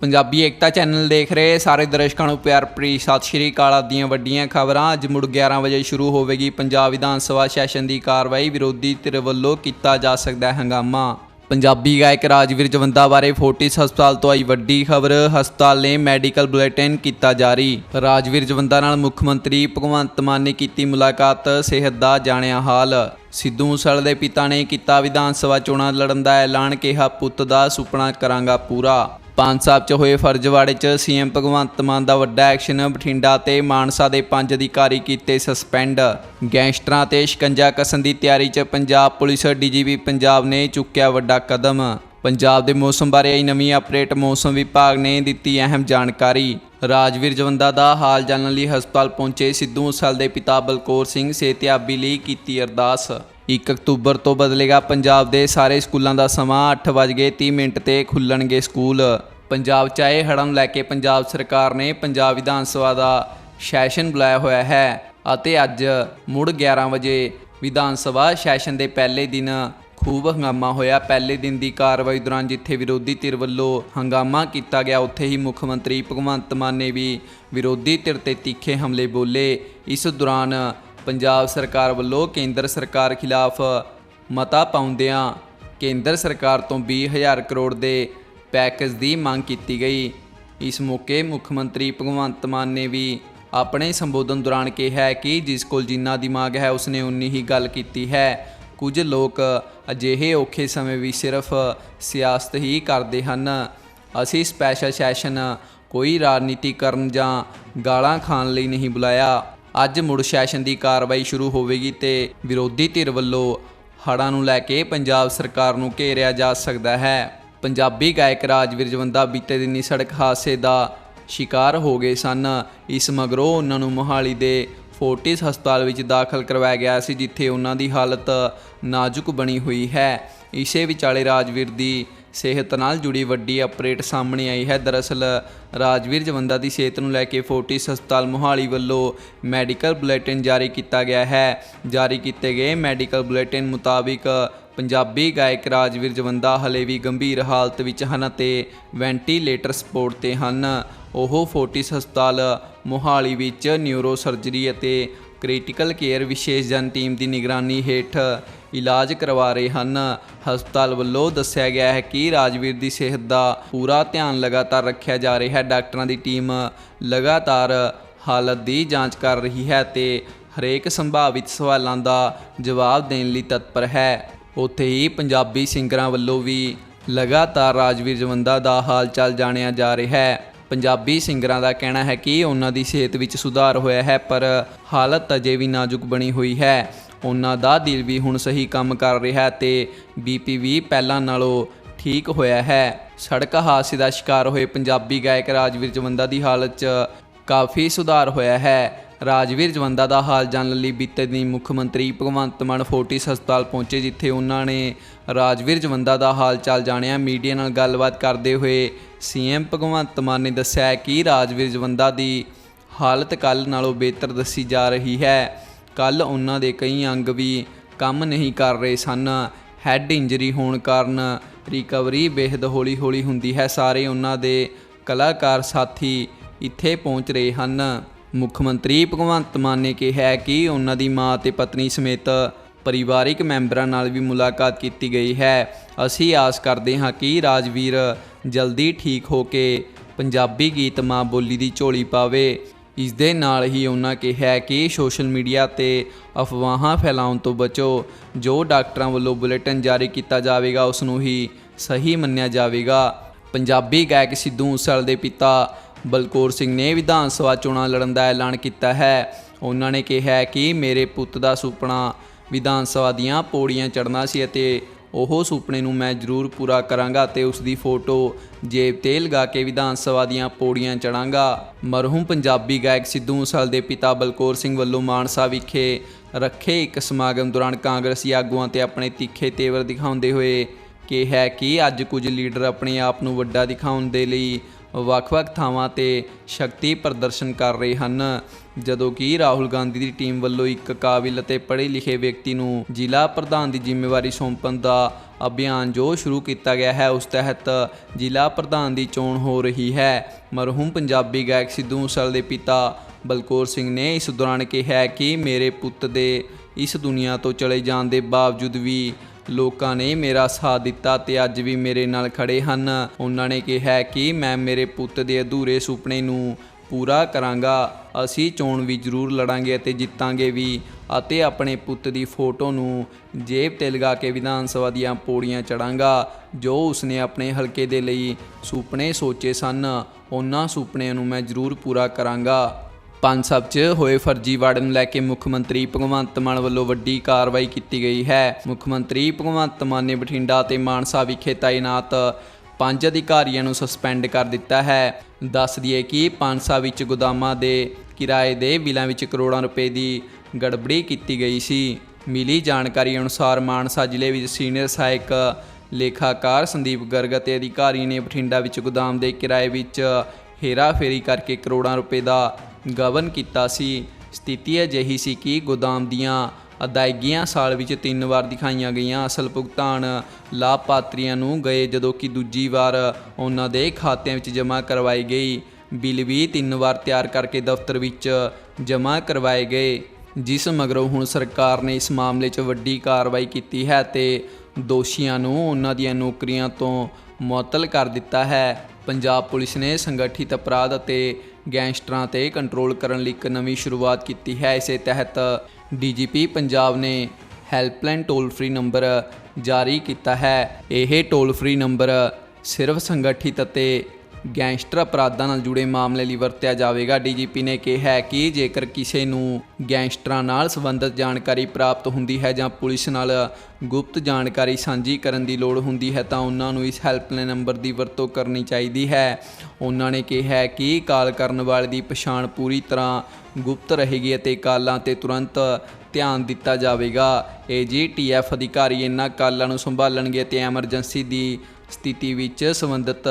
ਪੰਜਾਬੀ ਏਕਤਾ channel ਦੇਖ ਰਹੇ ਸਾਰੇ ਦਰਸ਼ਕਾਂ ਨੂੰ ਪਿਆਰ ਭਰੀ ਸਤਿ ਸ਼੍ਰੀ ਅਕਾਲ। ਆਪ ਦੀਆਂ ਵੱਡੀਆਂ ਖਬਰਾਂ, ਅੱਜ ਮੁੜ 11 ਵਜੇ ਸ਼ੁਰੂ ਹੋਵੇਗੀ ਪੰਜਾਬ ਵਿਧਾਨ ਸਭਾ ਸੈਸ਼ਨ ਦੀ ਕਾਰਵਾਈ, ਵਿਰੋਧੀ ਧਿਰ ਵੱਲੋਂ ਕੀਤਾ ਜਾ ਸਕਦਾ ਹੈ ਹੰਗਾਮਾ। ਪੰਜਾਬੀ ਗਾਇਕ ਰਾਜਵੀਰ ਜਵੰਦਾ ਬਾਰੇ ਫੋਰਟਿਸ ਹਸਪਤਾਲ ਤੋਂ ਆਈ ਵੱਡੀ ਖਬਰ, ਹਸਪਤਾਲ ਨੇ ਮੈਡੀਕਲ ਬੁਲੇਟਿਨ ਕੀਤਾ ਜਾਰੀ। ਰਾਜਵੀਰ ਜਵੰਦਾ ਨਾਲ ਮੁੱਖ ਮੰਤਰੀ ਭਗਵੰਤ ਮਾਨ ਨੇ ਕੀਤੀ ਮੁਲਾਕਾਤ, ਸਿਹਤ ਦਾ ਜਾਣਿਆ ਹਾਲ। ਸਿੱਧੂ ਮੂਸੇਵਾਲੇ ਦੇ ਪਿਤਾ ਨੇ ਕੀਤਾ ਵਿਧਾਨ ਸਭਾ ਚੋਣਾਂ ਲੜਨ ਦਾ ਐਲਾਨ, ਕਿਹਾ, ਪੁੱਤ ਦਾ ਸੁਪਨਾ ਕਰਾਂਗਾ ਪੂਰਾ। ਪੰਜ ਸਾਹਿਬ 'ਚ ਹੋਏ ਫਰਜ਼ਵਾੜੇ 'ਚ ਸੀਐਮ ਭਗਵੰਤ ਮਾਨ ਦਾ ਵੱਡਾ ਐਕਸ਼ਨ, ਬਠਿੰਡਾ ਤੇ ਮਾਨਸਾ ਦੇ ਪੰਜ ਅਧਿਕਾਰੀ ਕੀਤੇ ਸਸਪੈਂਡ ਗੈਂਗਸਟਰਾਂ ਤੇ ਸ਼ਿਕੰਜਾ ਕਸਣ ਦੀ ਤਿਆਰੀ 'ਚ ਪੰਜਾਬ ਪੁਲਿਸ ਡੀਜੀਪੀ ਪੰਜਾਬ ਨੇ ਚੁੱਕਿਆ ਵੱਡਾ ਕਦਮ। ਪੰਜਾਬ ਦੇ ਮੌਸਮ ਬਾਰੇ ਆਈ ਨਵੀਂ ਅਪਡੇਟ, ਮੌਸਮ ਵਿਭਾਗ ਨੇ ਦਿੱਤੀ ਅਹਿਮ ਜਾਣਕਾਰੀ। ਰਾਜਵੀਰ ਜਵੰਦਾ ਦਾ ਹਾਲ ਜਾਣਨ ਲਈ ਹਸਪਤਾਲ ਪਹੁੰਚੇ ਸਿੱਧੂ ਮੂਸੇਵਾਲੇ ਦੇ ਪਿਤਾ ਬਲਕੌਰ ਸਿੰਘ, ਸਿਹਤਯਾਬੀ ਲਈ ਕੀਤੀ ਅਰਦਾਸ। 1 ਅਕਤੂਬਰ ਤੋਂ ਬਦਲੇਗਾ ਪੰਜਾਬ ਦੇ ਸਾਰੇ ਸਕੂਲਾਂ ਦਾ ਸਮਾਂ। 8:30 ਮਿੰਟ ਤੇ ਖੁੱਲਣਗੇ ਸਕੂਲ। ਪੰਜਾਬ 'ਚ ਆਏ ਹੜ੍ਹਾਂ ਲੈ ਕੇ ਪੰਜਾਬ ਸਰਕਾਰ ਨੇ ਪੰਜਾਬ ਵਿਧਾਨ ਸਭਾ ਦਾ ਸੈਸ਼ਨ ਬੁਲਾਇਆ ਹੋਇਆ ਹੈ ਅਤੇ ਅੱਜ ਮੁੜ 11 ਵਜੇ ਵਿਧਾਨ ਸਭਾ ਸੈਸ਼ਨ ਦੇ ਪਹਿਲੇ ਦਿਨ ਖੂਬ ਹੰਗਾਮਾ ਹੋਇਆ। ਪਹਿਲੇ ਦਿਨ ਦੀ ਕਾਰਵਾਈ ਦੌਰਾਨ ਜਿੱਥੇ ਵਿਰੋਧੀ ਧਿਰ ਵੱਲੋਂ ਹੰਗਾਮਾ ਕੀਤਾ ਗਿਆ, ਉੱਥੇ ਹੀ ਮੁੱਖ ਮੰਤਰੀ ਭਗਵੰਤ ਮਾਨ ਨੇ ਵੀ ਵਿਰੋਧੀ ਧਿਰ ਤੇ ਤਿੱਖੇ ਹਮਲੇ ਬੋਲੇ। ਇਸ ਦੌਰਾਨ ਪੰਜਾਬ ਸਰਕਾਰ ਵੱਲੋਂ ਕੇਂਦਰ ਸਰਕਾਰ ਖਿਲਾਫ ਮਤਾ ਪਾਉਂਦਿਆਂ ਕੇਂਦਰ ਸਰਕਾਰ ਤੋਂ 20000 ਕਰੋੜ ਦੇ ਪੈਕੇਜ ਦੀ ਮੰਗ ਕੀਤੀ ਗਈ। ਇਸ ਮੌਕੇ ਮੁੱਖ ਮੰਤਰੀ ਭਗਵੰਤ ਮਾਨ ਨੇ ਵੀ ਆਪਣੇ ਸੰਬੋਧਨ ਦੌਰਾਨ ਕਿਹਾ ਕਿ ਜਿਸ ਕੋਲ ਜਿੰਨਾ ਦਿਮਾਗ ਹੈ, ਉਸਨੇ ਉਨੀ ਹੀ ਗੱਲ ਕੀਤੀ ਹੈ। ਕੁਝ ਲੋਕ ਅਜਿਹੇ ਔਖੇ ਸਮੇਂ ਵੀ ਸਿਰਫ ਸਿਆਸਤ ਹੀ ਕਰਦੇ ਹਨ। ਅਸੀਂ ਸਪੈਸ਼ਲ ਸੈਸ਼ਨ ਕੋਈ ਰਾਜਨੀਤੀ ਕਰਨ ਜਾਂ ਗਾਲਾਂ ਖਾਣ ਲਈ ਨਹੀਂ ਬੁਲਾਇਆ। ਅੱਜ ਮੁੜ ਸੈਸ਼ਨ ਦੀ ਕਾਰਵਾਈ ਸ਼ੁਰੂ ਹੋਵੇਗੀ ਤੇ ਵਿਰੋਧੀ ਧਿਰ ਵੱਲੋਂ ਹੜ੍ਹਾਂ ਨੂੰ ਲੈ ਕੇ ਪੰਜਾਬ ਸਰਕਾਰ ਨੂੰ ਘੇਰਿਆ ਜਾ ਸਕਦਾ ਹੈ। ਪੰਜਾਬੀ ਗਾਇਕ ਰਾਜਵੀਰ ਜਵੰਦਾ ਬੀਤੇ ਦਿਨੀ ਸੜਕ ਹਾਦਸੇ ਦਾ ਸ਼ਿਕਾਰ ਹੋ ਗਏ ਸਨ। ਇਸ ਮਗਰੋਂ ਉਹਨਾਂ ਨੂੰ ਮੋਹਾਲੀ ਦੇ ਫੋਰਟਿਸ ਹਸਪਤਾਲ ਵਿੱਚ ਦਾਖਲ ਕਰਵਾਇਆ ਗਿਆ ਸੀ, ਜਿੱਥੇ ਉਹਨਾਂ ਦੀ ਹਾਲਤ ਨਾਜ਼ੁਕ ਬਣੀ ਹੋਈ ਹੈ। ਇਸੇ ਵਿਚਾਲੇ ਰਾਜਵੀਰ ਦੀ ਸਿਹਤ ਨਾਲ ਜੁੜੀ ਵੱਡੀ ਅਪਡੇਟ ਸਾਹਮਣੇ ਆਈ ਹੈ। ਦਰਅਸਲ, ਰਾਜਵੀਰ ਜਵੰਦਾ ਦੀ ਸਿਹਤ ਨੂੰ ਲੈ ਕੇ ਫੋਰਟਿਸ ਹਸਪਤਾਲ ਮੋਹਾਲੀ ਵੱਲੋਂ ਮੈਡੀਕਲ ਬੁਲੇਟਿਨ ਜਾਰੀ ਕੀਤਾ ਗਿਆ ਹੈ। ਜਾਰੀ ਕੀਤੇ ਗਏ ਮੈਡੀਕਲ ਬੁਲੇਟਿਨ ਮੁਤਾਬਿਕ ਪੰਜਾਬੀ ਗਾਇਕ ਰਾਜਵੀਰ ਜਵੰਦਾ ਹਲੇ ਵੀ ਗੰਭੀਰ ਹਾਲਤ ਵਿੱਚ ਹਨ ਅਤੇ ਵੈਂਟੀਲੇਟਰ ਸਪੋਰਟ ਤੇ ਹਨ। ਉਹ ਫੋਰਟਿਸ ਹਸਪਤਾਲ ਮੋਹਾਲੀ ਵਿੱਚ ਨਿਊਰੋ ਸਰਜਰੀ ਅਤੇ ਕ੍ਰਿਟੀਕਲ ਕੇਅਰ ਵਿਸ਼ੇਸ਼ ਜਨ ਟੀਮ ਦੀ ਨਿਗਰਾਨੀ ਹੇਠ ਇਲਾਜ ਕਰਵਾ ਰਹੇ ਹਨ। ਹਸਪਤਾਲ ਵੱਲੋਂ ਦੱਸਿਆ ਗਿਆ ਹੈ ਕਿ ਰਾਜਵੀਰ ਦੀ ਸਿਹਤ ਦਾ ਪੂਰਾ ਧਿਆਨ ਲਗਾਤਾਰ ਰੱਖਿਆ ਜਾ ਰਿਹਾ ਹੈ। ਡਾਕਟਰਾਂ ਦੀ ਟੀਮ ਲਗਾਤਾਰ ਹਾਲਤ ਦੀ ਜਾਂਚ ਕਰ ਰਹੀ ਹੈ ਤੇ ਹਰੇਕ ਸੰਭਾਵਿਤ ਸਵਾਲਾਂ ਦਾ ਜਵਾਬ ਦੇਣ ਲਈ ਤਤਪਰ ਹੈ। ਉੱਥੇ ਹੀ ਪੰਜਾਬੀ ਸਿੰਗਰਾਂ ਵੱਲੋਂ ਵੀ ਲਗਾਤਾਰ ਰਾਜਵੀਰ ਜਵੰਦਾ ਦਾ ਹਾਲ ਚਾਲ ਜਾਣਿਆ ਜਾ ਰਿਹਾ ਹੈ। ਪੰਜਾਬੀ ਸਿੰਗਰਾਂ ਦਾ ਕਹਿਣਾ ਹੈ ਕਿ ਉਹਨਾਂ ਦੀ ਸਿਹਤ ਵਿੱਚ ਸੁਧਾਰ ਹੋਇਆ ਹੈ, ਪਰ ਹਾਲਤ ਅਜੇ ਵੀ ਨਾਜ਼ੁਕ ਬਣੀ ਹੋਈ ਹੈ। ਉਹਨਾਂ ਦਾ ਦਿਲ ਵੀ ਹੁਣ ਸਹੀ ਕੰਮ ਕਰ ਰਿਹਾ ਹੈ ਤੇ ਬੀਪੀ ਵੀ ਪਹਿਲਾਂ ਨਾਲੋਂ ਠੀਕ ਹੋਇਆ ਹੈ। ਸੜਕ ਹਾਦਸੇ ਦਾ ਸ਼ਿਕਾਰ ਹੋਏ ਪੰਜਾਬੀ ਗਾਇਕ ਰਾਜਵੀਰ ਜਵੰਦਾ ਦੀ ਹਾਲਤ 'ਚ ਕਾਫੀ ਸੁਧਾਰ ਹੋਇਆ ਹੈ। ਰਾਜਵੀਰ ਜਵੰਦਾ ਦਾ ਹਾਲ ਜਾਣਨ ਲਈ ਬੀਤੇ ਦਿਨ ਮੁੱਖ ਮੰਤਰੀ ਭਗਵੰਤ ਮਾਨ ਫੋਰਟਿਸ ਹਸਪਤਾਲ ਪਹੁੰਚੇ, ਜਿੱਥੇ ਉਹਨਾਂ ਨੇ ਰਾਜਵੀਰ ਜਵੰਦਾ ਦਾ ਹਾਲ ਚਾਲ ਜਾਣਿਆ। ਮੀਡੀਆ ਨਾਲ ਗੱਲਬਾਤ ਕਰਦੇ ਹੋਏ ਸੀਐਮ ਭਗਵੰਤ ਮਾਨ ਨੇ ਦੱਸਿਆ ਕਿ ਰਾਜਵੀਰ ਜਵੰਦਾ ਦੀ ਹਾਲਤ ਕੱਲ ਨਾਲੋਂ ਬਿਹਤਰ ਦੱਸੀ ਜਾ ਰਹੀ ਹੈ। ਕੱਲ ਉਹਨਾਂ ਦੇ ਕਈ ਅੰਗ ਵੀ ਕੰਮ ਨਹੀਂ ਕਰ ਰਹੇ ਸਨ। ਹੈੱਡ ਇੰਜਰੀ ਹੋਣ ਕਾਰਨ ਰਿਕਵਰੀ ਬੇਹਦ ਹੌਲੀ-ਹੌਲੀ ਹੁੰਦੀ ਹੈ। ਸਾਰੇ ਉਹਨਾਂ ਦੇ ਕਲਾਕਾਰ ਸਾਥੀ ਇੱਥੇ ਪਹੁੰਚ ਰਹੇ ਹਨ। ਮੁੱਖ ਮੰਤਰੀ ਭਗਵੰਤ ਮਾਨ ਨੇ ਕਿਹਾ ਕਿ ਉਹਨਾਂ ਦੀ ਮਾਂ ਤੇ ਪਤਨੀ ਸਮੇਤ ਪਰਿਵਾਰਿਕ ਮੈਂਬਰਾਂ ਨਾਲ ਵੀ ਮੁਲਾਕਾਤ ਕੀਤੀ ਗਈ ਹੈ। ਅਸੀਂ ਆਸ ਕਰਦੇ ਹਾਂ ਕਿ ਰਾਜਵੀਰ ਜਲਦੀ ਠੀਕ ਹੋ ਕੇ ਪੰਜਾਬੀ ਗੀਤ ਮਾਂ ਬੋਲੀ ਦੀ ਝੋਲੀ ਪਾਵੇ। ਇਸ ਦੇ ਨਾਲ ਹੀ ਉਹਨਾਂ ਕਿਹਾ ਕਿ ਸੋਸ਼ਲ ਮੀਡੀਆ ਤੇ ਅਫਵਾਹਾਂ ਫੈਲਾਉਣ ਤੋਂ ਬਚੋ। ਜੋ ਡਾਕਟਰਾਂ ਵੱਲੋਂ ਬੁਲੇਟਿਨ ਜਾਰੀ ਕੀਤਾ ਜਾਵੇਗਾ ਉਸ ਨੂੰ ਹੀ ਸਹੀ ਮੰਨਿਆ ਜਾਵੇਗਾ। ਪੰਜਾਬੀ ਗਾਇਕ ਸਿੱਧੂ ਮੂਸੇਵਾਲੇ ਦੇ ਪਿਤਾ ਬਲਕੌਰ ਸਿੰਘ ਨੇ ਵਿਧਾਨ ਸਭਾ ਚੋਣਾਂ ਲੜਨ ਦਾ ਐਲਾਨ ਕੀਤਾ ਹੈ। ਉਹਨਾਂ ਨੇ ਕਿਹਾ ਕਿ ਮੇਰੇ ਪੁੱਤ ਦਾ ਸੁਪਨਾ ਵਿਧਾਨ ਸਭਾ ਦੀਆਂ ਪੌੜੀਆਂ ਚੜ੍ਹਨਾ ਸੀ ਅਤੇ ਉਹ ਸੁਪਨੇ ਨੂੰ ਮੈਂ ਜ਼ਰੂਰ ਪੂਰਾ ਕਰਾਂਗਾ ਤੇ ਉਸ ਦੀ ਫੋਟੋ ਜੇਬ ਤੇ ਲਗਾ ਕੇ ਵਿਧਾਨ ਸਭਾ ਦੀਆਂ ਪੌੜੀਆਂ ਚੜਾਂਗਾ। ਮਰਹੂਮ ਪੰਜਾਬੀ ਗਾਇਕ ਸਿੱਧੂ ਮੂਸੇਵਾਲੇ ਦੇ ਪਿਤਾ ਬਲਕੌਰ ਸਿੰਘ ਵੱਲੋਂ ਮਾਨਸਾ ਵਿਖੇ ਰੱਖੇ ਇੱਕ ਸਮਾਗਮ ਦੌਰਾਨ ਕਾਂਗਰਸੀ ਆਗੂਆਂ ਤੇ ਆਪਣੇ ਤਿੱਖੇ ਤੇਵਰ ਦਿਖਾਉਂਦੇ ਹੋਏ ਕਿਹਾ ਕਿ ਅੱਜ ਕੁਝ ਲੀਡਰ ਆਪਣੇ ਆਪ ਨੂੰ ਵੱਡਾ ਦਿਖਾਉਣ ਦੇ ਲਈ ਵੱਖ-ਵੱਖ ਥਾਵਾਂ ਤੇ ਸ਼ਕਤੀ ਪ੍ਰਦਰਸ਼ਨ ਕਰ ਰਹੇ ਹਨ। ਜਦੋਂ ਕਿ ਰਾਹੁਲ ਗਾਂਧੀ ਦੀ ਟੀਮ ਵੱਲੋਂ ਇੱਕ ਕਾਬਿਲ ਅਤੇ ਪੜ੍ਹੇ ਲਿਖੇ ਵਿਅਕਤੀ ਨੂੰ ਜ਼ਿਲ੍ਹਾ ਪ੍ਰਧਾਨ ਦੀ ਜ਼ਿੰਮੇਵਾਰੀ ਸੌਂਪਣ ਦਾ ਅਭਿਆਨ ਜੋ ਸ਼ੁਰੂ ਕੀਤਾ ਗਿਆ ਹੈ, ਉਸ ਤਹਿਤ ਜ਼ਿਲ੍ਹਾ ਪ੍ਰਧਾਨ ਦੀ ਚੋਣ ਹੋ ਰਹੀ ਹੈ। ਮਰਹੂਮ ਪੰਜਾਬੀ ਗਾਇਕ ਸਿੱਧੂ ਮੂਸੇਵਾਲੇ ਦੇ ਪਿਤਾ ਬਲਕੌਰ ਸਿੰਘ ਨੇ ਇਸ ਦੌਰਾਨ ਕਿਹਾ ਕਿ ਮੇਰੇ ਪੁੱਤ ਦੇ ਇਸ ਦੁਨੀਆ ਤੋਂ ਚਲੇ ਜਾਣ ਦੇ ਬਾਵਜੂਦ ਵੀ ਲੋਕਾਂ ਨੇ ਮੇਰਾ ਸਾਥ ਦਿੱਤਾ ਤੇ ਅੱਜ ਵੀ ਮੇਰੇ ਨਾਲ ਖੜੇ ਹਨ। ਉਹਨਾਂ ਨੇ ਕਿਹਾ ਕਿ ਮੈਂ ਮੇਰੇ ਪੁੱਤ ਦੇ ਅਧੂਰੇ ਸੁਪਨੇ ਨੂੰ ਪੂਰਾ ਕਰਾਂਗਾ। ਅਸੀਂ ਚੋਣ ਵੀ ਜ਼ਰੂਰ ਲੜਾਂਗੇ ਅਤੇ ਜਿੱਤਾਂਗੇ ਵੀ ਅਤੇ ਆਪਣੇ ਪੁੱਤ ਦੀ ਫੋਟੋ ਨੂੰ ਜੇਬ ਤੇ ਲਗਾ ਕੇ ਵਿਧਾਨ ਸਭਾ ਦੀਆਂ ਪੌੜੀਆਂ ਚੜਾਂਗਾ। ਜੋ ਉਸਨੇ ਆਪਣੇ ਹਲਕੇ ਦੇ ਲਈ ਸੁਪਨੇ ਸੋਚੇ ਸਨ, ਉਹਨਾਂ ਸੁਪਨਿਆਂ ਨੂੰ ਮੈਂ ਜ਼ਰੂਰ ਪੂਰਾ ਕਰਾਂਗਾ। ਪੰਜ ਸਭ 'ਚ ਹੋਏ ਫਰਜ਼ੀਵਾੜੇ ਨੂੰ ਲੈ ਕੇ ਮੁੱਖ ਮੰਤਰੀ ਭਗਵੰਤ ਮਾਨ ਵੱਲੋਂ ਵੱਡੀ ਕਾਰਵਾਈ ਕੀਤੀ ਗਈ ਹੈ। ਮੁੱਖ ਮੰਤਰੀ ਭਗਵੰਤ ਮਾਨ ਨੇ ਬਠਿੰਡਾ ਤੇ ਮਾਨਸਾ ਵਿਖੇ ਤਾਇਨਾਤ ਪੰਜ ਅਧਿਕਾਰੀਆਂ ਨੂੰ ਸਸਪੈਂਡ ਕਰ ਦਿੱਤਾ ਹੈ। ਦੱਸ ਦਈਏ ਕਿ ਪਾਨਸਾ ਵਿੱਚ ਗੋਦਾਮਾਂ ਦੇ ਕਿਰਾਏ ਦੇ ਬਿੱਲਾਂ ਵਿੱਚ ਕਰੋੜਾਂ ਰੁਪਏ ਦੀ ਗੜਬੜੀ ਕੀਤੀ ਗਈ ਸੀ। ਮਿਲੀ ਜਾਣਕਾਰੀ ਅਨੁਸਾਰ ਮਾਨਸਾ ਜ਼ਿਲ੍ਹੇ ਵਿੱਚ ਸੀਨੀਅਰ ਸਹਾਇਕ ਲੇਖਾਕਾਰ ਸੰਦੀਪ ਗਰਗ ਅਤੇ ਅਧਿਕਾਰੀ ਨੇ ਬਠਿੰਡਾ ਵਿੱਚ ਗੋਦਾਮ ਦੇ ਕਿਰਾਏ ਵਿੱਚ ਹੇਰਾਫੇਰੀ ਕਰਕੇ ਕਰੋੜਾਂ ਰੁਪਏ ਦਾ ਗਵਨ ਕੀਤਾ ਸੀ। ਸਥਿਤੀ ਅਜਿਹੀ ਸੀ ਕਿ ਗੋਦਾਮ ਦੀਆਂ ਅਦਾਇਗੀਆਂ ਸਾਲ ਵਿੱਚ ਤਿੰਨ ਵਾਰ ਦਿਖਾਈਆਂ ਗਈਆਂ। ਅਸਲ ਭੁਗਤਾਨ ਲਾਭਪਾਤਰੀਆਂ ਨੂੰ ਗਏ ਜਦੋਂ ਕਿ ਦੂਜੀ ਵਾਰ ਉਹਨਾਂ ਦੇ ਖਾਤਿਆਂ ਵਿੱਚ ਜਮ੍ਹਾਂ ਕਰਵਾਈ ਗਈ ਬਿੱਲ ਵੀ ਤਿੰਨ ਵਾਰ ਤਿਆਰ ਕਰਕੇ ਦਫ਼ਤਰ ਵਿੱਚ ਜਮ੍ਹਾਂ ਕਰਵਾਏ ਗਏ। ਜਿਸ ਮਗਰੋਂ ਹੁਣ ਸਰਕਾਰ ਨੇ ਇਸ ਮਾਮਲੇ 'ਚ ਵੱਡੀ ਕਾਰਵਾਈ ਕੀਤੀ ਹੈ ਤੇ ਦੋਸ਼ੀਆਂ ਨੂੰ ਉਹਨਾਂ ਦੀਆਂ ਨੌਕਰੀਆਂ ਤੋਂ ਮੁਅੱਤਲ ਕਰ ਦਿੱਤਾ ਹੈ। ਪੰਜਾਬ ਪੁਲਿਸ ਨੇ ਸੰਗਠਿਤ ਅਪਰਾਧ ਅਤੇ ਗੈਂਗਸਟਰਾਂ ਤੇ ਕੰਟਰੋਲ ਕਰਨ ਲਈ ਇੱਕ ਨਵੀਂ ਸ਼ੁਰੂਆਤ ਕੀਤੀ ਹੈ। ਇਸੇ ਤਹਿਤ ਡੀਜੀਪੀ ਪੰਜਾਬ ਨੇ ਹੈਲਪਲਾਈਨ ਟੋਲ ਫ੍ਰੀ ਨੰਬਰ ਜਾਰੀ ਕੀਤਾ ਹੈ। ਇਹ ਟੋਲ ਫ੍ਰੀ ਨੰਬਰ ਸਿਰਫ ਸੰਗਠਿਤ ਅਤੇ ਗੈਂਗਸਟਰ ਅਪਰਾਧਾਂ ਨਾਲ ਜੁੜੇ ਮਾਮਲੇ ਲਈ ਵਰਤਿਆ ਜਾਵੇਗਾ। ਡੀਜੀਪੀ ਨੇ ਕਿਹਾ ਕਿ ਜੇਕਰ ਕਿਸੇ ਨੂੰ ਗੈਂਗਸਟਰਾਂ ਨਾਲ ਸੰਬੰਧਿਤ ਜਾਣਕਾਰੀ ਪ੍ਰਾਪਤ ਹੁੰਦੀ ਹੈ ਜਾਂ ਪੁਲਿਸ ਨਾਲ ਗੁਪਤ ਜਾਣਕਾਰੀ ਸਾਂਝੀ ਕਰਨ ਦੀ ਲੋੜ ਹੁੰਦੀ ਹੈ, ਤਾਂ ਉਹਨਾਂ ਨੂੰ ਇਸ ਹੈਲਪਲਾਈਨ ਨੰਬਰ ਦੀ ਵਰਤੋਂ ਕਰਨੀ ਚਾਹੀਦੀ ਹੈ। ਉਹਨਾਂ ਨੇ ਕਿਹਾ ਕਿ ਕਾਲ ਕਰਨ ਵਾਲੇ ਦੀ ਪਛਾਣ ਪੂਰੀ ਤਰ੍ਹਾਂ ਗੁਪਤ ਰਹੇਗੀ ਅਤੇ ਕਾਲਾਂ ਤੇ ਤੁਰੰਤ ਧਿਆਨ ਦਿੱਤਾ ਜਾਵੇਗਾ। ਏਜੀਟੀਐਫ ਅਧਿਕਾਰੀ ਇਹਨਾਂ ਕਾਲਾਂ ਨੂੰ ਸੰਭਾਲਣਗੇ ਤੇ ਐਮਰਜੈਂਸੀ ਦੀ ਸਥਿਤੀ ਵਿੱਚ ਸੰਬੰਧਿਤ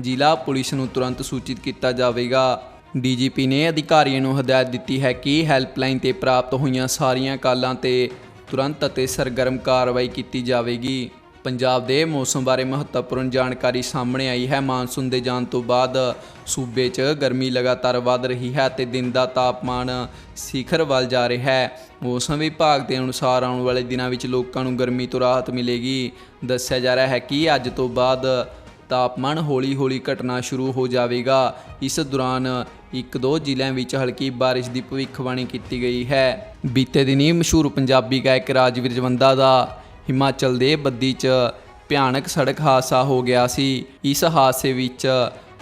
ਜ਼ਿਲ੍ਹਾ ਪੁਲਿਸ ਨੂੰ ਤੁਰੰਤ ਸੂਚਿਤ ਕੀਤਾ ਜਾਵੇਗਾ। ਡੀਜੀਪੀ ਨੇ ਅਧਿਕਾਰੀਆਂ ਨੂੰ ਹਦਾਇਤ ਦਿੱਤੀ ਹੈ ਕਿ ਹੈਲਪਲਾਈਨ ਤੇ ਪ੍ਰਾਪਤ ਹੋਈਆਂ ਸਾਰੀਆਂ ਕਾਲਾਂ ਤੇ ਤੁਰੰਤ ਅਤੇ ਸਰਗਰਮ ਕਾਰਵਾਈ ਕੀਤੀ ਜਾਵੇਗੀ। ਪੰਜਾਬ ਦੇ ਮੌਸਮ ਬਾਰੇ ਮਹੱਤਵਪੂਰਨ ਜਾਣਕਾਰੀ ਸਾਹਮਣੇ ਆਈ ਹੈ। ਮਾਨਸੂਨ ਦੇ ਜਾਣ ਤੋਂ ਬਾਅਦ ਸੂਬੇ 'ਚ ਗਰਮੀ ਲਗਾਤਾਰ ਵਧ ਰਹੀ ਹੈ ਤੇ ਦਿਨ ਦਾ ਤਾਪਮਾਨ ਸਿਖਰ ਵੱਲ ਜਾ ਰਿਹਾ ਹੈ। ਮੌਸਮ ਵਿਭਾਗ ਦੇ ਅਨੁਸਾਰ ਆਉਣ ਵਾਲੇ ਦਿਨਾਂ ਵਿੱਚ ਲੋਕਾਂ ਨੂੰ ਗਰਮੀ ਤੋਂ ਰਾਹਤ ਮਿਲੇਗੀ। ਦੱਸਿਆ ਜਾ ਰਿਹਾ ਹੈ ਕਿ ਅੱਜ ਤੋਂ ਬਾਅਦ ਤਾਪਮਾਨ ਹੌਲੀ-ਹੌਲੀ ਘਟਣਾ ਸ਼ੁਰੂ ਹੋ ਜਾਵੇਗਾ। ਇਸ ਦੌਰਾਨ ਇੱਕ ਦੋ ਜ਼ਿਲ੍ਹਿਆਂ ਵਿੱਚ ਹਲਕੀ ਬਾਰਿਸ਼ ਦੀ ਭਵਿੱਖਬਾਣੀ ਕੀਤੀ ਗਈ ਹੈ। ਬੀਤੇ ਦਿਨੀ ਮਸ਼ਹੂਰ ਪੰਜਾਬੀ ਗਾਇਕ ਰਾਜਵੀਰ ਜਵੰਦਾ ਦਾ ਹਿਮਾਚਲ ਦੇ ਬੱਦੀ 'ਚ ਭਿਆਨਕ ਸੜਕ ਹਾਦਸਾ ਹੋ ਗਿਆ ਸੀ। ਇਸ ਹਾਦਸੇ ਵਿੱਚ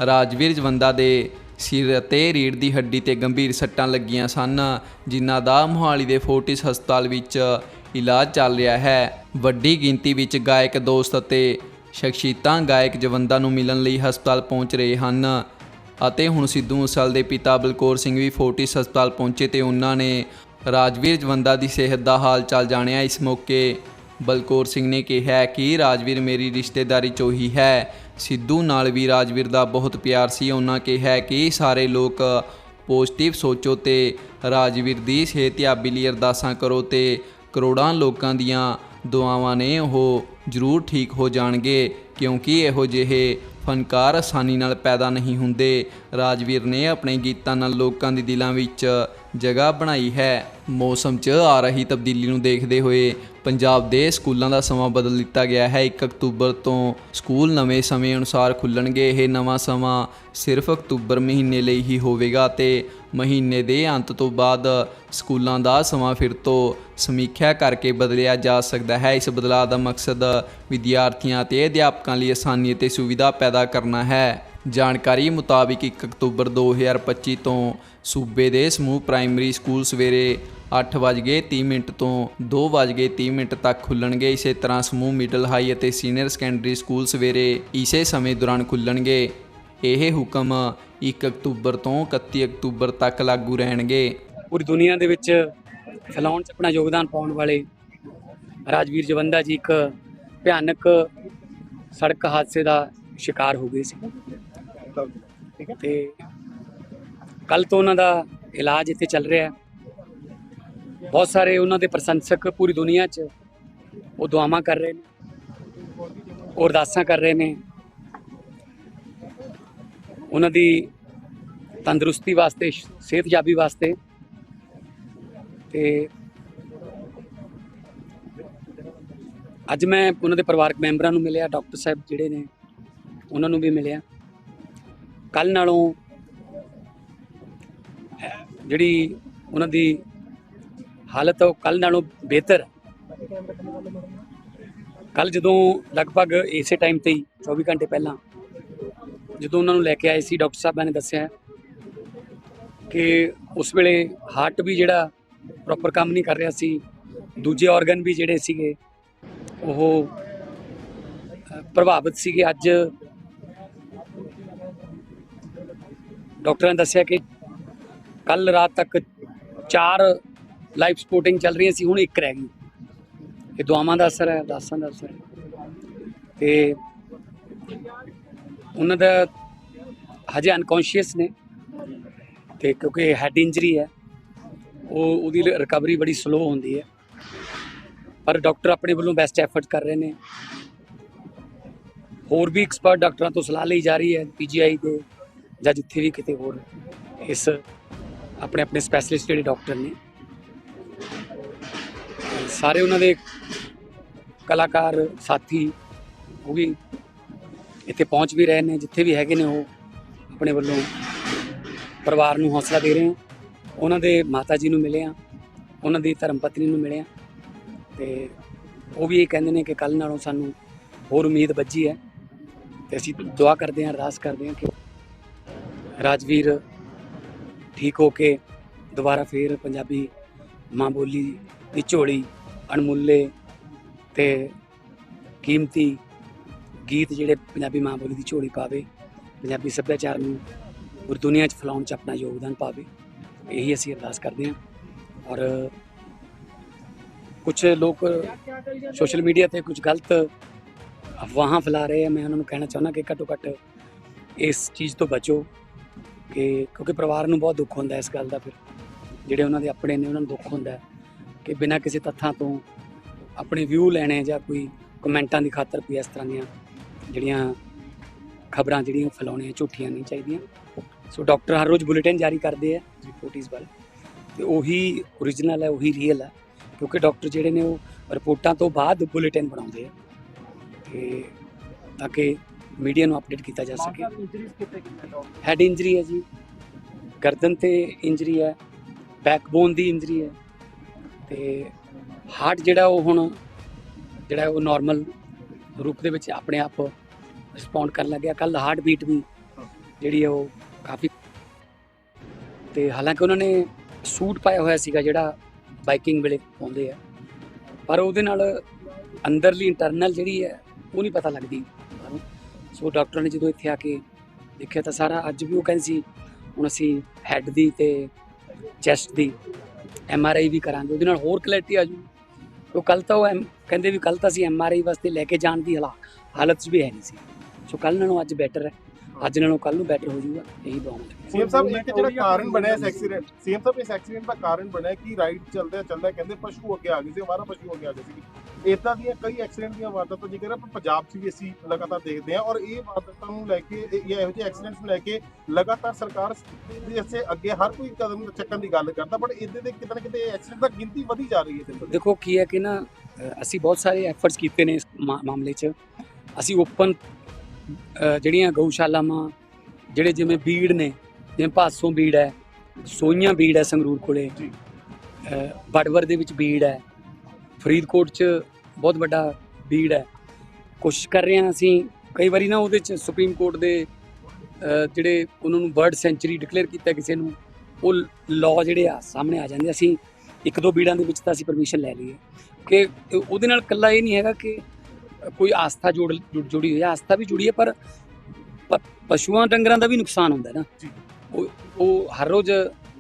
ਰਾਜਵੀਰ ਜਵੰਦਾ ਦੇ ਸਿਰ ਅਤੇ ਰੀੜ ਦੀ ਹੱਡੀ ਤੇ ਗੰਭੀਰ ਸੱਟਾਂ ਲੱਗੀਆਂ ਸਨ, ਜਿਨ੍ਹਾਂ ਦਾ ਮੁਹਾਲੀ ਦੇ ਫੋਰਟਿਸ ਹਸਪਤਾਲ ਵਿੱਚ ਇਲਾਜ ਚੱਲ ਰਿਹਾ ਹੈ। ਵੱਡੀ ਗਿਣਤੀ ਵਿੱਚ ਗਾਇਕ ਦੋਸਤ ਅਤੇ ਸ਼ਖਸੀਅਤਾਂ ਗਾਇਕ ਜਵੰਦਾ ਨੂੰ ਮਿਲਣ ਲਈ ਹਸਪਤਾਲ ਪਹੁੰਚ ਰਹੇ ਹਨ ਅਤੇ ਹੁਣ ਸਿੱਧੂ ਮੂਸੇਵਾਲੇ ਦੇ ਪਿਤਾ ਬਲਕੌਰ ਸਿੰਘ ਵੀ ਫੋਰਟਿਸ ਹਸਪਤਾਲ ਪਹੁੰਚੇ ਤੇ ਉਹਨਾਂ ਨੇ ਰਾਜਵੀਰ ਜਵੰਦਾ ਦੀ ਸਿਹਤ ਦਾ ਹਾਲ ਚਾਲ ਜਾਣਿਆ। ਇਸ ਮੌਕੇ ਬਲਕੌਰ ਸਿੰਘ ਨੇ ਕਿਹਾ ਕਿ ਰਾਜਵੀਰ ਮੇਰੀ ਰਿਸ਼ਤੇਦਾਰੀ ਚੋਂ ਹੀ। ਹੈ ਸਿੱਧੂ ਨਾਲ ਵੀ ਰਾਜਵੀਰ ਦਾ ਬਹੁਤ ਪਿਆਰ ਸੀ। ਉਹਨਾਂ ਕਿਹਾ ਕਿ ਸਾਰੇ ਲੋਕ ਪੋਜ਼ਿਟਿਵ ਸੋਚੋ ਤੇ ਰਾਜਵੀਰ ਦੀ ਸਿਹਤਯਾਬੀ ਲਈ ਅਰਦਾਸਾਂ ਕਰੋ ਤੇ ਕਰੋੜਾਂ ਲੋਕਾਂ ਦੀਆਂ ਦੁਆਵਾਂ ਨੇ ਉਹ ਜ਼ਰੂਰ ਠੀਕ ਹੋ ਜਾਣਗੇ, ਕਿਉਂਕਿ ਇਹੋ ਜਿਹੇ ਫਨਕਾਰ ਆਸਾਨੀ ਨਾਲ ਪੈਦਾ ਨਹੀਂ ਹੁੰਦੇ। ਰਾਜਵੀਰ ਨੇ ਆਪਣੇ ਗੀਤਾਂ ਨਾਲ ਲੋਕਾਂ ਦੇ ਦਿਲਾਂ ਵਿੱਚ ਜਗ੍ਹਾ ਬਣਾਈ ਹੈ। ਮੌਸਮ 'ਚ ਆ ਰਹੀ ਤਬਦੀਲੀ ਨੂੰ ਦੇਖਦੇ ਹੋਏ ਪੰਜਾਬ ਦੇ ਸਕੂਲਾਂ ਦਾ ਸਮਾਂ ਬਦਲ ਦਿੱਤਾ ਗਿਆ ਹੈ। 1 ਅਕਤੂਬਰ ਤੋਂ ਸਕੂਲ ਨਵੇਂ ਸਮੇਂ ਅਨੁਸਾਰ ਖੁੱਲਣਗੇ। ਇਹ ਨਵਾਂ ਸਮਾਂ ਸਿਰਫ ਅਕਤੂਬਰ ਮਹੀਨੇ ਲਈ ਹੀ ਹੋਵੇਗਾ ਤੇ ਮਹੀਨੇ ਦੇ ਅੰਤ ਤੋਂ ਬਾਅਦ ਸਕੂਲਾਂ ਦਾ ਸਮਾਂ ਫਿਰ ਤੋਂ ਸਮੀਖਿਆ ਕਰਕੇ ਬਦਲਿਆ ਜਾ ਸਕਦਾ ਹੈ। ਇਸ ਬਦਲਾਅ ਦਾ ਮਕਸਦ ਵਿਦਿਆਰਥੀਆਂ ਤੇ ਅਧਿਆਪਕਾਂ ਲਈ ਆਸਾਨੀ ਅਤੇ ਸੁਵਿਧਾ ਪੈਦਾ ਕਰਨਾ ਹੈ। ਜਾਣਕਾਰੀ ਮੁਤਾਬਿਕ 1 ਅਕਤੂਬਰ 2025 ਤੋਂ ਸੂਬੇ ਦੇ ਸਮੂਹ ਪ੍ਰਾਇਮਰੀ ਸਕੂਲ ਸਵੇਰੇ 8:30 ਮਿੰਟ ਤੋਂ 2:30 ਮਿੰਟ ਤੱਕ ਖੁੱਲਣਗੇ। ਇਸੇ ਤਰ੍ਹਾਂ ਸਮੂਹ ਮਿਡਲ ਹਾਈ ਅਤੇ ਸੀਨੀਅਰ ਸੈਕੰਡਰੀ ਸਕੂਲ ਸਵੇਰੇ ਇਸੇ ਸਮੇਂ ਦੌਰਾਨ ਖੁੱਲਣਗੇ। ਇਹ ਹੁਕਮ 1 ਅਕਤੂਬਰ ਤੋਂ 31 ਅਕਤੂਬਰ ਤੱਕ ਲਾਗੂ ਰਹਿਣਗੇ। ਪੂਰੀ ਦੁਨੀਆ ਦੇ ਵਿੱਚ ਫੈਲਾਉਣ 'ਚ ਆਪਣਾ ਯੋਗਦਾਨ ਪਾਉਣ ਵਾਲੇ ਰਾਜਵੀਰ ਜਵੰਦਾ ਜੀ ਇੱਕ ਭਿਆਨਕ ਸੜਕ ਹਾਦਸੇ ਦਾ ਸ਼ਿਕਾਰ ਹੋ ਗਏ ਸੀ। ਠੀਕ ਹੈ। ਤੇ ਕੱਲ ਤੋਂ ਉਹਨਾਂ ਦਾ ਇਲਾਜ ਇੱਥੇ ਚੱਲ ਰਿਹਾ ਹੈ। ਬਹੁਤ ਸਾਰੇ ਉਹਨਾਂ ਦੇ ਪ੍ਰਸ਼ੰਸਕ ਪੂਰੀ ਦੁਨੀਆ 'ਚ ਉਹ ਦੁਆਵਾਂ ਕਰ ਰਹੇ ਨੇ, ਉਹ ਅਰਦਾਸਾਂ ਕਰ ਰਹੇ ਨੇ। ਉਹਨਾਂ ਦੀ ਤੰਦਰੁਸਤੀ ਵਾਸਤੇ ਸਿਹਤਯਾਬੀ ਵਾਸਤੇ ਤੇ ਅੱਜ ਮੈਂ ਉਹਨਾਂ ਦੇ ਪਰਿਵਾਰਕ ਮੈਂਬਰਾਂ ਨੂੰ ਮਿਲਿਆ, ਡਾਕਟਰ ਸਾਹਿਬ ਜਿਹੜੇ ਨੇ, ਉਹਨਾਂ ਨੂੰ ਵੀ ਮਿਲਿਆ। ਕੱਲ ਨਾਲੋਂ ਜਿਹੜੀ ਉਹਨਾਂ ਦੀ ਹਾਲਤ ਉਹ ਕੱਲ ਨਾਲੋਂ ਬਿਹਤਰ ਕੱਲ ਜਦੋਂ ਲਗਭਗ ਇਸੇ ਟਾਈਮ ਤੇ ਹੀ 24 ਘੰਟੇ ਪਹਿਲਾਂ, ਜਦੋਂ ਉਹਨਾਂ ਨੂੰ ਲੈ ਕੇ ਆਏ ਸੀ, ਡਾਕਟਰ ਸਾਹਿਬਾਂ ਨੇ ਦੱਸਿਆ ਕਿ ਉਸ ਵੇਲੇ ਹਾਰਟ ਵੀ ਜਿਹੜਾ ਪ੍ਰੋਪਰ ਕੰਮ ਨਹੀਂ ਕਰ ਰਿਹਾ ਸੀ, ਦੂਜੇ ਆਰਗਨ ਵੀ ਜਿਹੜੇ ਸੀਗੇ, ਉਹ ਪ੍ਰਭਾਵਿਤ ਸੀਗੇ। ਅੱਜ ਡਾਕਟਰਾਂ ਨੇ ਦੱਸਿਆ ਕਿ ਕੱਲ ਰਾਤ ਤੱਕ ਚਾਰ ਲਾਈਫ ਸਪੋਰਟਿੰਗ ਚੱਲ ਰਹੀਆਂ ਸੀ, ਹੁਣ ਇੱਕ ਰਹਿ ਗਈ। ਇਹ ਦੁਆਵਾਂ ਦਾ ਅਸਰ ਹੈ, ਅਰਦਾਸਾਂ ਦਾ ਅਸਰ ਹੈ। ਤੇ ਉਹਨਾਂ ਦਾ ਹਜੇ ਅਨਕੌਂਸ਼ੀਅਸ ਨੇ ਤੇ ਕਿਉਂਕਿ ਹੈਡ ਇੰਜਰੀ ਹੈ, ਉਹ ਉਹਦੀ ਰਿਕਵਰੀ ਬੜੀ ਸਲੋ ਹੁੰਦੀ ਹੈ। ਪਰ ਡਾਕਟਰ ਆਪਣੇ ਵੱਲੋਂ ਬੈਸਟ ਐਫਰਟ ਕਰ ਰਹੇ ਨੇ। ਹੋਰ ਵੀ ਐਕਸਪਰਟ ਡਾਕਟਰਾਂ ਤੋਂ ਸਲਾਹ ਲਈ ਜਾ ਰਹੀ ਹੈ ਪੀਜੀਆਈ ਦੇ ਜਾਂ ਜਿੱਥੇ ਵੀ ਕਿਤੇ ਹੋਰ ਇਸ ਆਪਣੇ ਆਪਣੇ ਸਪੈਸ਼ਲਿਸਟ ਜਿਹੜੇ ਡਾਕਟਰ ਨੇ। ਸਾਰੇ ਉਹਨਾਂ ਦੇ ਕਲਾਕਾਰ, ਸਾਥੀ ਉਹ ਵੀ ਇੱਥੇ ਪਹੁੰਚ ਵੀ ਰਹੇ ਨੇ, ਜਿੱਥੇ ਵੀ ਹੈਗੇ ਨੇ ਉਹ ਆਪਣੇ ਵੱਲੋਂ ਪਰਿਵਾਰ ਨੂੰ ਹੌਸਲਾ ਦੇ ਰਹੇ ਆ। ਉਹਨਾਂ ਦੇ ਮਾਤਾ ਜੀ ਨੂੰ ਮਿਲੇ ਆ, ਉਹਨਾਂ ਦੀ ਧਰਮ ਪਤਨੀ ਨੂੰ ਮਿਲੇ ਆ ਤੇ ਉਹ ਵੀ ਇਹ ਕਹਿੰਦੇ ਨੇ ਕਿ ਕੱਲ ਨਾਲੋਂ ਸਾਨੂੰ ਹੋਰ ਉਮੀਦ ਵੱਜੀ ਹੈ ਤੇ ਅਸੀਂ ਦੁਆ ਕਰਦੇ ਹਾਂ, ਅਰਦਾਸ ਕਰਦੇ ਹਾਂ ਕਿ ਰਾਜਵੀਰ ਠੀਕ ਹੋ ਕੇ ਦੁਬਾਰਾ ਫੇਰ ਪੰਜਾਬੀ ਮਾਂ ਬੋਲੀ ਦੀ ਝੋਲੀ ਅਣਮੁੱਲੇ ਤੇ ਕੀਮਤੀ ਗੀਤ ਜਿਹੜੇ ਪੰਜਾਬੀ ਮਾਂ ਬੋਲੀ ਦੀ ਝੋਲੀ ਪਾਵੇ, ਪੰਜਾਬੀ ਸੱਭਿਆਚਾਰ ਨੂੰ ਪੂਰੀ ਦੁਨੀਆ 'ਚ ਫੈਲਾਉਣ 'ਚ ਆਪਣਾ ਯੋਗਦਾਨ ਪਾਵੇ, ਇਹੀ ਅਸੀਂ ਅਰਦਾਸ ਕਰਦੇ ਹਾਂ। ਔਰ ਕੁਝ ਲੋਕ ਸੋਸ਼ਲ ਮੀਡੀਆ ਤੇ ਕੁਝ ਗਲਤ ਅਫਵਾਹਾਂ ਫੈਲਾ ਰਹੇ ਆ, ਮੈਂ ਉਹਨਾਂ ਨੂੰ ਕਹਿਣਾ ਚਾਹੁੰਦਾ ਕਿ ਘੱਟੋ ਘੱਟ ਇਸ ਚੀਜ਼ ਤੋਂ ਬਚੋ। ਕਿ ਕਿਉਂਕਿ ਪਰਿਵਾਰ ਨੂੰ ਬਹੁਤ ਦੁੱਖ ਹੁੰਦਾ ਇਸ ਗੱਲ ਦਾ ਫਿਰ। ਜਿਹੜੇ ਉਹਨਾਂ ਦੇ ਆਪਣੇ ਨੇ, ਉਹਨਾਂ ਨੂੰ ਦੁੱਖ ਹੁੰਦਾ। ਕਿ ਬਿਨਾਂ ਕਿਸੇ ਤੱਥਾਂ ਤੋਂ ਆਪਣੇ ਵਿਊ ਲੈਣੇ ਜਾਂ ਕੋਈ ਕਮੈਂਟਾਂ ਦੀ ਖਾਤਰ ਕੋਈ ਇਸ ਤਰ੍ਹਾਂ ਦੀਆਂ ਜਿਹੜੀਆਂ ਖਬਰਾਂ ਜਿਹੜੀਆਂ ਫੈਲਾਉਣੀਆਂ ਝੂਠੀਆਂ ਨਹੀਂ ਚਾਹੀਦੀਆਂ। ਸੋ ਡਾਕਟਰ ਹਰ ਰੋਜ਼ ਬੁਲੇਟਿਨ ਜਾਰੀ ਕਰਦੇ ਆ ਰਿਪੋਰਟਿਸ ਵੱਲ। ਤੇ ਉਹੀ ਓਰੀਜਨਲ ਹੈ, ਉਹੀ ਰੀਅਲ ਹੈ। ਕਿਉਂਕਿ ਡਾਕਟਰ ਜਿਹੜੇ ਨੇ ਉਹ ਰਿਪੋਰਟਾਂ ਤੋਂ ਬਾਅਦ ਬੁਲੇਟਿਨ ਬਣਾਉਂਦੇ ਆ। ਤੇ ਤਾਂ ਕਿ ਮੀਡੀਆ ਨੂੰ ਅਪਡੇਟ ਕੀਤਾ ਜਾ ਸਕੇ। ਹੈਡ ਇੰਜਰੀ ਹੈ ਜੀ। ਗਰਦਨ ਤੇ ਇੰਜਰੀ ਹੈ ਬੈਕਬੋਨ ਦੀ ਇੰਜਰੀ ਹੈ ਤੇ ਹਾਰਟ ਜਿਹੜਾ ਉਹ ਹੁਣ ਜਿਹੜਾ ਉਹ ਨਾਰਮਲ ਰੂਪ ਦੇ ਵਿੱਚ ਆਪਣੇ ਆਪ ਰਿਸਪੌਂਡ ਕਰਨ ਲੱਗਿਆ। ਕੱਲ ਹਾਰਟ ਬੀਟ ਵੀ ਜਿਹੜੀ ਉਹ ਕਾਫੀ ਤੇ ਹਾਲਾਂਕਿ ਉਹਨਾਂ ਨੇ ਸੂਟ ਪਾਇਆ ਹੋਇਆ ਸੀਗਾ ਜਿਹੜਾ ਬਾਈਕਿੰਗ ਵੇਲੇ ਪਾਉਂਦੇ ਆ। ਪਰ ਉਹਦੇ ਨਾਲ ਅੰਦਰਲੀ ਇੰਟਰਨਲ ਜਿਹੜੀ ਹੈ ਉਹ ਨਹੀਂ ਪਤਾ ਲੱਗਦੀ। ਸੋ ਡਾਕਟਰਾਂ ਨੇ ਜਦੋਂ ਇੱਥੇ ਆ ਕੇ ਦੇਖਿਆ ਤਾਂ ਸਾਰਾ ਅੱਜ ਵੀ ਉਹ ਕਹਿੰਦੇ ਸੀ, ਹੁਣ ਅਸੀਂ ਹੈੱਡ ਦੀ ਤੇ ਚੈਸਟ ਦੀ ਐਮ ਆਰ ਆਈ ਵੀ ਕਰਾਂਗੇ, ਉਹਦੇ ਨਾਲ ਹੋਰ ਕਲੈਰਿਟੀ ਆ ਜੂ ਉਹ ਕੱਲ ਤਾਂ ਉਹ ਐਮ- ਕਹਿੰਦੇ ਵੀ ਕੱਲ ਤਾਂ ਅਸੀਂ ਐਮ ਆਰ ਆਈ ਵਾਸਤੇ ਲੈ ਕੇ ਜਾਣ ਦੀ ਹਾਲਾ- ਹਾਲਤ 'ਚ ਵੀ ਹੈ ਨਹੀਂ ਸੀ। ਸੋ ਕੱਲ ਨਾਲੋਂ ਅੱਜ ਬੈਟਰ ਹੈ। ਅੱਜ ਨਾਲੋਂ ਕੱਲ ਨੂੰ ਬੈਟਰ ਹੋ ਜਾਊਗਾ ਇਹੀ ਬਾਉਂਡ ਸੀਐਮ ਸਾਹਿਬ ਇੱਕ ਜਿਹੜਾ ਕਾਰਨ ਬਣਿਆ ਇਸ ਐਕਸੀਡੈਂਟ ਸੀਐਮ ਸਾਹਿਬ ਇਸ ਐਕਸੀਡੈਂਟ ਦਾ ਕਾਰਨ ਬਣਿਆ ਕਿ ਰਾਈਡ ਚੱਲਦੇ ਚੱਲਦੇ ਕਹਿੰਦੇ ਪਸ਼ੂ ਅੱਗੇ ਆ ਗਏ ਸੀ ਹਮਾਰਾ ਪਸ਼ੂ ਅੱਗੇ ਆ ਗਏ ਸੀ ਇਦਾਂ ਦੀਆਂ ਕਈ ਐਕਸੀਡੈਂਟ ਦੀਆਂ ਵਾਰਦਾਤਾਂ ਜਿਕਰ ਆਪਾਂ ਪੰਜਾਬ 'ਚ ਵੀ ਅਸੀਂ ਲਗਾਤਾਰ ਦੇਖਦੇ ਹਾਂ ਔਰ ਇਹ ਵਾਰਦਾਤਾਂ ਨੂੰ ਲੈ ਕੇ ਇਹ- ਜਾਂ ਇਹੋ ਜਿਹੇ ਐਕਸੀਡੈਂਟਸ ਨੂੰ ਲੈ ਕੇ ਲਗਾਤਾਰ ਸਰਕਾਰ ਦੇ ਇਸੇ ਅੱਗੇ ਹਰ ਕੋਈ ਕਦਮ ਚੱਕਣ ਦੀ ਗੱਲ ਕਰਦਾ ਬਟ ਇਹਦੇ ਦੇ ਕਿਤੇ ਨਾ ਕਿਤੇ ਐਕਸੀਡੈਂਟ ਦੀ ਗਿਣਤੀ ਵਧੀ ਜਾ ਰਹੀ ਹੈ। ਦੇਖੋ ਕੀ ਹੈ ਕਿ ਨਾ ਅਸੀਂ ਬਹੁਤ ਸਾਰੇ ਐਫਰਟਸ ਕੀਤੇ ਨੇ ਇਸ ਮਾਮਲੇ 'ਚ। ਅਸੀਂ ਓਪਨ ਜਿਹੜੀਆਂ ਗਊਸ਼ਾਲਾਵਾਂ ਜਿਹੜੇ ਜਿਵੇਂ ਬੀੜ ਨੇ ਜਿਵੇਂ ਭਾਸੋਂ ਬੀੜ ਹੈ ਸੋਈਆਂ ਬੀੜ ਹੈ ਸੰਗਰੂਰ ਕੋਲੇ। ਬੜਵਰ ਦੇ ਵਿੱਚ ਬੀੜ ਹੈ। ਫਰੀਦਕੋਟ 'ਚ ਬਹੁਤ ਵੱਡਾ ਬੀੜ ਹੈ। ਕੋਸ਼ਿਸ਼ ਕਰ ਰਹੇ ਹਾਂ ਅਸੀਂ ਕਈ ਵਾਰੀ ਨਾ ਉਹਦੇ 'ਚ ਸੁਪਰੀਮ ਕੋਰਟ ਦੇ ਜਿਹੜੇ ਉਹਨਾਂ ਨੂੰ ਬਰਡ ਸੈਂਚੁਰੀ ਡਿਕਲੇਅਰ ਕੀਤਾ ਕਿਸੇ ਨੂੰ ਉਹ ਲਾਅ ਜਿਹੜੇ ਆ ਸਾਹਮਣੇ ਆ ਜਾਂਦੇ ਅਸੀਂ ਇੱਕ ਦੋ ਬੀੜਾਂ ਦੇ ਵਿੱਚ ਤਾਂ ਅਸੀਂ ਪਰਮਿਸ਼ਨ ਲੈ ਲਈ ਹੈ ਕਿ ਉਹਦੇ ਨਾਲ ਕੱਲਾ ਇਹ ਨਹੀਂ ਹੈਗਾ ਕਿ ਕੋਈ ਆਸਥਾ ਜੋੜ ਜੁੜ- ਹੋਈ ਹੈ ਆਸਥਾ ਵੀ ਜੁੜੀ ਹੈ ਪਰ ਪਸ਼ੂਆਂ ਡੰਗਰਾਂ ਦਾ ਵੀ ਨੁਕਸਾਨ ਹੁੰਦਾ ਨਾ। ਉਹ ਉਹ ਹਰ ਰੋਜ਼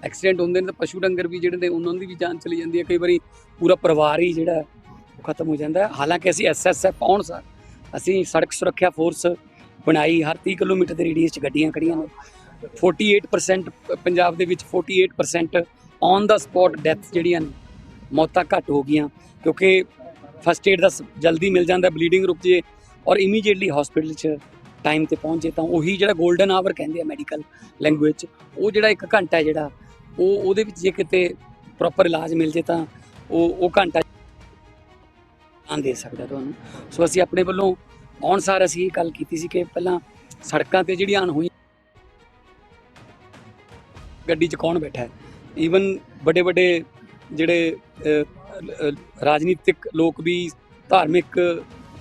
ਐਕਸੀਡੈਂਟ ਹੁੰਦੇ ਨੇ ਤਾਂ ਪਸ਼ੂ ਡੰਗਰ ਵੀ ਜਿਹੜੇ ਨੇ ਉਹਨਾਂ ਦੀ ਵੀ ਜਾਨ ਚਲੀ ਜਾਂਦੀ ਹੈ। ਕਈ ਵਾਰੀ ਪੂਰਾ ਪਰਿਵਾਰ ਹੀ ਜਿਹੜਾ ਉਹ ਖਤਮ ਹੋ ਜਾਂਦਾ ਹੈ। ਹਾਲਾਂਕਿ ਅਸੀਂ ਐਸਐਸਐਫ ਆਉਣ ਸਾਰ ਅਸੀਂ ਸੜਕ ਸੁਰੱਖਿਆ ਫੋਰਸ ਬਣਾਈ ਹਰ 30 ਕਿਲੋਮੀਟਰ ਦੇ ਰੇਡੀਅਸ 'ਚ ਗੱਡੀਆਂ ਖੜੀਆਂ ਨੇ। 48% ਪੰਜਾਬ ਦੇ ਵਿੱਚ 48% ਔਨ ਦਾ ਸਪੌਟ ਡੈਥ ਜਿਹੜੀਆਂ ਨੇ ਮੌਤਾਂ ਘੱਟ ਹੋ ਗਈਆਂ। ਕਿਉਂਕਿ ਫਸਟ ਏਡ ਦਾ ਸ- ਜਲਦੀ ਮਿਲ ਜਾਂਦਾ ਬਲੀਡਿੰਗ ਰੁਕ ਜੇ ਔਰ ਇਮੀਡੀਏਟਲੀ ਹਸਪੀਟਲ 'ਚ ਟਾਈਮ ਤੇ ਪਹੁੰਚੇ ਤਾਂ ਉਹੀ ਜਿਹੜਾ 골ਡਨ ਆਵਰ ਕਹਿੰਦੇ ਆ ਮੈਡੀਕਲ ਲੈਂਗੁਏਜ 'ਚ, ਉਹ ਜਿਹੜਾ ਇੱਕ ਘੰਟਾ ਜਿਹੜਾ, ਉਹ ਉਹਦੇ ਵਿੱਚ ਜੇ ਕਿਤੇ ਪ੍ਰੋਪਰ ਇਲਾਜ ਮਿਲ ਜੇ ਤਾਂ ਉਹ ਉਹ ਘੰਟਾ ਆਨ ਦੇ ਸਕਦਾ ਤੁਹਾਨੂੰ। ਸੋ ਅਸੀਂ ਆਪਣੇ ਵੱਲੋਂ ਆਉਣ ਸਾਰ ਅਸੀਂ ਇਹ ਗੱਲ ਕੀਤੀ ਸੀ ਕਿ ਪਹਿਲਾਂ ਸੜਕਾਂ ਤੇ ਜਿਹੜੀਆਂ ਹੋਈ ਗੱਡੀ 'ਚ ਕੌਣ ਬੈਠਾ ਹੈ? ਈਵਨ ਵੱਡੇ ਵੱਡੇ ਜਿਹੜੇ ਰਾਜਨੀਤਿਕ ਲੋਕ ਵੀ, ਧਾਰਮਿਕ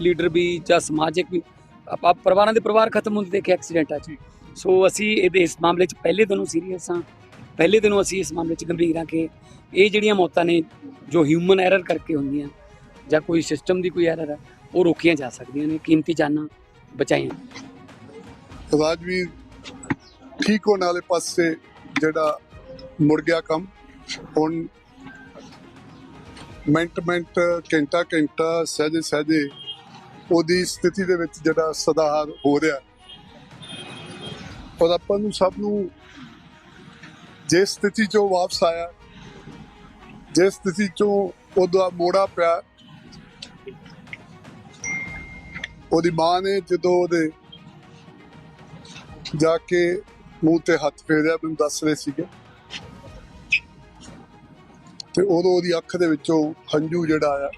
ਲੀਡਰ ਵੀ ਜਾਂ ਸਮਾਜਿਕ ਵੀ, ਆਪਾਂ ਪਰਿਵਾਰਾਂ ਦੇ ਪਰਿਵਾਰ ਖਤਮ ਹੁੰਦੇ ਦੇਖੇ ਐਕਸੀਡੈਂਟਾਂ 'ਚ ਸੋ ਅਸੀਂ ਇਹਦੇ ਇਸ ਮਾਮਲੇ 'ਚ ਪਹਿਲੇ ਦਿਨੋਂ ਸੀਰੀਅਸ ਹਾਂ। ਪਹਿਲੇ ਦਿਨੋਂ ਅਸੀਂ ਇਸ ਮਾਮਲੇ 'ਚ ਗੰਭੀਰ ਹਾਂ ਕਿ ਇਹ ਜਿਹੜੀਆਂ ਮੌਤਾਂ ਨੇ, ਜੋ ਹਿਊਮਨ ਐਰਰ ਕਰਕੇ ਹੁੰਦੀਆਂ ਜਾਂ ਕੋਈ ਸਿਸਟਮ ਦੀ ਕੋਈ ਐਰਰ ਹੈ ਉਹ ਰੋਕੀਆਂ ਜਾ ਸਕਦੀਆਂ ਨੇ। ਕੀਮਤੀ ਜਾਨਾਂ ਬਚਾਈਆਂ। ਰਾਜਵੀਰ ਠੀਕ ਹੋਣ ਵਾਲੇ ਪਾਸੇ ਜਿਹੜਾ ਮੁੜ ਗਿਆ ਕੰਮ, ਹੁਣ ਮਿੰਟ ਮਿੰਟ, ਘੰਟਾ ਘੰਟਾ, ਸਹਜੇ ਸਹਜੇ ਉਹਦੀ ਸਥਿਤੀ ਦੇ ਵਿੱਚ ਜਿਹੜਾ ਸੁਧਾਰ ਹੋ ਰਿਹਾ। ਪਰ ਆਪਾਂ ਨੂੰ ਸਭ ਨੂੰ ਜਿਸ ਸਥਿਤੀ ਚੋਂ ਵਾਪਸ ਆਇਆ ਜਿਸ ਸਥਿਤੀ ਚੋਂ ਉਹਦਾ ਮੋੜਾ ਪਿਆ, ਉਹਦੀ ਮਾਂ ਨੇ ਜਦੋਂ ਉਹਦੇ ਜਾ ਕੇ ਮੂੰਹ ਤੇ ਹੱਥ ਫੇਰਿਆ, ਮੈਨੂੰ ਦੱਸ ਰਹੇ ਸੀਗੇ। ਤੇ ਉਦੋਂ ਉਹਦੀ ਅੱਖ ਦੇ ਵਿੱਚੋਂ ਹੰਝੂ ਜਿਹੜਾ ਆ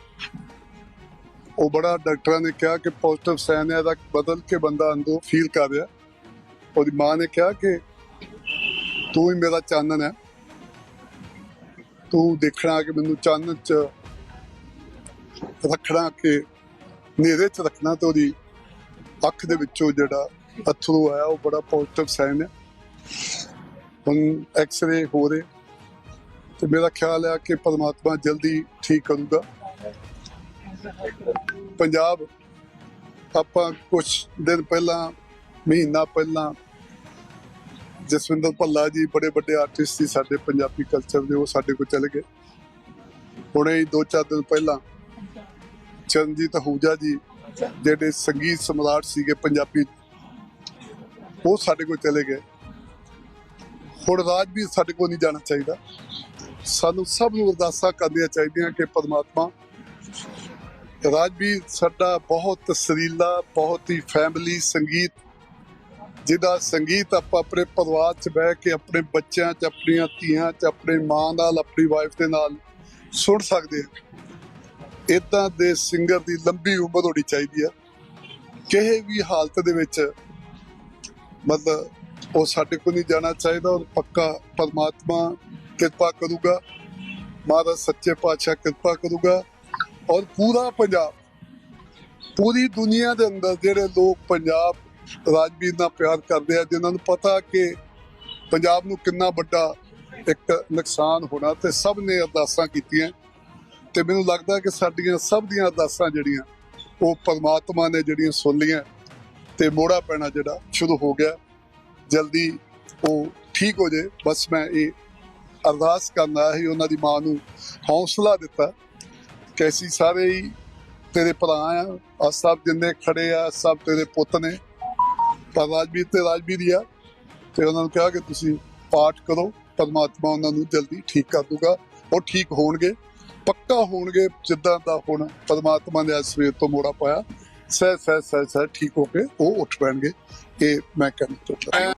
ਉਹ ਬੜਾ ਡਾਕਟਰਾਂ ਨੇ ਕਿਹਾ ਕਿ ਪੋਜ਼ਿਟਿਵ ਸਾਈਨ ਹੈ, ਇਹਦਾ ਬਦਲ ਕੇ ਬੰਦਾ ਅੰਦਰੋਂ ਫੀਲ ਕਰ ਰਿਹਾ। ਉਹਦੀ ਮਾਂ ਨੇ ਕਿਹਾ ਕਿ ਤੂੰ ਹੀ ਮੇਰਾ ਚਾਨਣ ਹੈ। ਤੂੰ ਦੇਖਣਾ ਕਿ ਮੈਨੂੰ ਚਾਨਣ ਚ ਰੱਖਣਾ ਕਿ ਨੇਰੇ ਚ ਰੱਖਣਾ ਤੇ ਉਹਦੀ ਅੱਖ ਦੇ ਵਿੱਚੋਂ ਜਿਹੜਾ ਅਥਰੂ ਆਇਆ, ਉਹ ਬੜਾ ਪੋਜ਼ਿਟਿਵ ਸਾਈਨ ਹੈ। ਹੁਣ ਐਕਸ-ਰੇ ਹੋ ਰਹੇ। ਤੇ ਮੇਰਾ ਖਿਆਲ ਹੈ ਕਿ ਪਰਮਾਤਮਾ ਜਲਦੀ ਠੀਕ ਕਰੂਗਾ। ਪੰਜਾਬ, ਆਪਾਂ ਕੁਝ ਦਿਨ ਪਹਿਲਾਂ, ਮਹੀਨਾ ਪਹਿਲਾਂ ਜਸਵਿੰਦਰ ਭੱਲਾ ਜੀ ਬੜੇ ਵੱਡੇ ਆਰਟਿਸਟ ਸੀ ਸਾਡੇ ਪੰਜਾਬੀ ਕਲਚਰ ਦੇ, ਉਹ ਸਾਡੇ ਕੋਲ ਚਲੇ ਗਏ। ਹੁਣੇ ਹੀ ਦੋ ਚਾਰ ਦਿਨ ਪਹਿਲਾਂ ਚਰਨਜੀਤ ਅਹੂਜਾ ਜੀ, ਜਿਹੜੇ ਸੰਗੀਤ ਸਮਰਾਟ ਸੀਗੇ ਪੰਜਾਬੀ, ਉਹ ਸਾਡੇ ਕੋਲ ਚਲੇ ਗਏ। ਹੁਣ ਰਾਜ ਵੀ ਸਾਡੇ ਕੋਲ ਨਹੀਂ ਜਾਣਾ ਚਾਹੀਦਾ। ਸਾਨੂੰ ਸਭ ਨੂੰ ਅਰਦਾਸਾਂ ਕਰਨੀਆਂ ਚਾਹੀਦੀਆਂ ਕਿ ਪਰਮਾਤਮਾ ਰਾਜਵੀਰ ਸਾਡਾ ਬਹੁਤ ਸਰੀਲਾ, ਬਹੁਤ ਹੀ ਫੈਮਿਲੀ ਸੰਗੀਤ, ਜਿਹਦਾ ਸੰਗੀਤ ਆਪਾਂ ਆਪਣੇ ਪਰਿਵਾਰ 'ਚ ਬਹਿ ਕੇ ਆਪਣੇ ਬੱਚਿਆਂ 'ਚ, ਆਪਣੀਆਂ ਧੀਆਂ 'ਚ, ਆਪਣੇ ਮਾਂ ਨਾਲ, ਆਪਣੀ ਵਾਈਫ ਦੇ ਨਾਲ ਸੁਣ ਸਕਦੇ ਹਾਂ। ਇਦਾਂ ਦੇ ਸਿੰਗਰ ਦੀ ਲੰਬੀ ਉਮਰ ਹੋਣੀ ਚਾਹੀਦੀ ਆ ਕਿਸੇ ਵੀ ਹਾਲਤ ਦੇ ਵਿੱਚ ਮਤਲਬ ਉਹ ਸਾਡੇ ਕੋਲ ਨਹੀਂ ਜਾਣਾ ਚਾਹੀਦਾ ਔਰ ਪੱਕਾ ਪਰਮਾਤਮਾ ਕਿਰਪਾ ਕਰੂਗਾ। ਮਹਾਰਾਜ ਸੱਚੇ ਪਾਤਸ਼ਾਹ ਕਿਰਪਾ ਕਰੂਗਾ। ਔਰ ਪੂਰਾ ਪੰਜਾਬ, ਪੂਰੀ ਦੁਨੀਆ ਦੇ ਅੰਦਰ ਜਿਹੜੇ ਲੋਕ ਪੰਜਾਬ ਰਾਜਵੀਰ ਨਾਲ ਪਿਆਰ ਕਰਦੇ ਆ, ਜਿਨ੍ਹਾਂ ਨੂੰ ਪਤਾ ਕਿ ਪੰਜਾਬ ਨੂੰ ਕਿੰਨਾ ਵੱਡਾ ਇੱਕ ਨੁਕਸਾਨ ਹੋਣਾ ਤੇ ਸਭ ਨੇ ਅਰਦਾਸਾਂ ਕੀਤੀਆਂ। ਤੇ ਮੈਨੂੰ ਲੱਗਦਾ ਕਿ ਸਾਡੀਆਂ ਸਭ ਦੀਆਂ ਅਰਦਾਸਾਂ ਜਿਹੜੀਆਂ, ਉਹ ਪਰਮਾਤਮਾ ਨੇ ਜਿਹੜੀਆਂ ਸੁਣ ਲਈਆਂ। ਤੇ ਮੋੜਾ ਪੈਣਾ ਜਿਹੜਾ ਸ਼ੁਰੂ ਹੋ ਗਿਆ। ਜਲਦੀ ਉਹ ਠੀਕ ਹੋ ਜੇ ਬਸ ਮੈਂ ਇਹ ਅਰਦਾਸ ਕਰਨਾ ਹੀ ਉਹਨਾਂ ਦੀ ਮਾਂ ਨੂੰ, ਹੌਸਲਾ ਦਿੱਤਾ ਕਿ ਅਸੀਂ ਸਾਰੇ ਹੀ ਤੇਰੇ ਭਰਾ ਆ ਆ ਸਭ ਜਿੰਨੇ ਖੜੇ ਆ, ਸਭ ਤੇਰੇ ਪੁੱਤ ਨੇ। ਪਰ ਰਾਜਵੀਰ ਤੇ ਰਾਜਵੀਰ ਆ ਤੇ ਉਹਨਾਂ ਨੂੰ ਕਿਹਾ ਕਿ ਤੁਸੀਂ ਪਾਠ ਕਰੋ, ਪਰਮਾਤਮਾ ਉਹਨਾਂ ਨੂੰ ਜਲਦੀ ਠੀਕ ਕਰ ਦੂਗਾ। ਉਹ ਠੀਕ ਹੋਣਗੇ, ਪੱਕਾ ਹੋਣਗੇ ਜਿੱਦਾਂ ਦਾ ਹੁਣ ਪਰਮਾਤਮਾ ਨੇ ਅੱਜ ਸਵੇਰ ਤੋਂ ਮੋੜਾ ਪਾਇਆ। ਸਹਿ ਸਹਿ ਸਹਿ ਸਹਿ ਠੀਕ ਹੋ ਕੇ ਉਹ ਉੱਠ ਪੈਣਗੇ। ਇਹ ਮੈਂ ਕਹਿਣਾ ਚਾਹੁੰਦਾ।